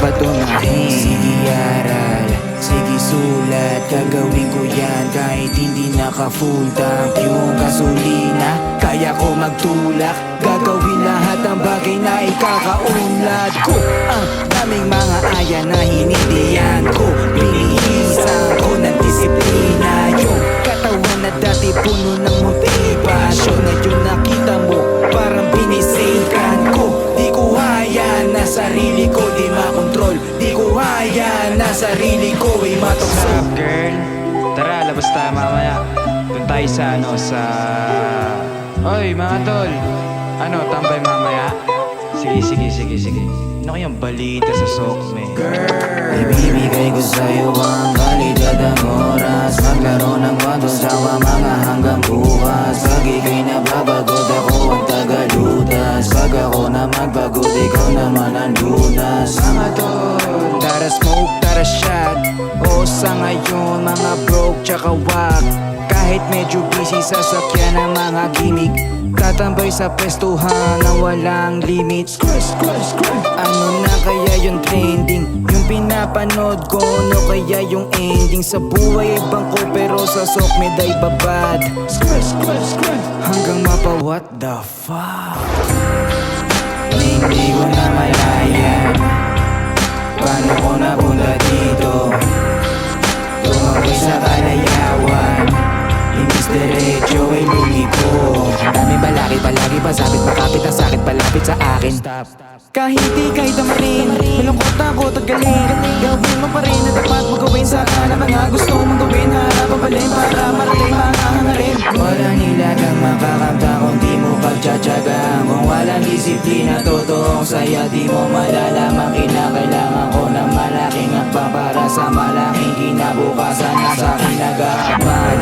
napatunayan. Sige aral, sige sulat. Gagawin ko yan kahit hindi naka full tank. Yung gasolina, kaya ko magtulak. Gagawin lahat ng bagay na ikakaunlad ko. Ang daming mga aya na hinidiyan ko. Sarili ko di makontrol Di ko haya na sarili ko ay matukso up, girl? Tara, labas tayo mamaya. Doon tayo sa ano, sa... Oy, mga tol. Ano, tambay mamaya? Sige, sige, sige, sige. Ano kayang balita sa Sokme? Ibibigay ko sa'yo ang kalidad ng oras Maglaro ng bando sa mga hanggang bukas Pag ika'y nababagod ako smoke, tara shot. O sa ngayon mga broke tsaka wak Kahit medyo busy sa sakyan ng mga gimmick Tatambay sa pwestuhan na walang limits. Ano na kaya yung trending? Yung pinapanood ko, ano kaya yung ending? Sa buhay ay bangko pero sa sokmed ay babad. Hanggang mapa what the fuck? Hindi ko na malaya ay lumiko Dami balaki palagi pasabit Makapit ang sakit palapit sa akin. Kahit di kay tamarin Malungkot takot at galing. Gawin mo pa rin na dapat mo gawin sa na mga gusto mong gawin Harapan pa rin para marating mga hangarin. Walang nilagang makakamta kung di mo pagtsatsagaan. Kung walang disiplina totoong saya Di mo malalaman. Kinakailangan ko ng malaking akbang Para sa malaking kinabukasan na sa akin nag-aabang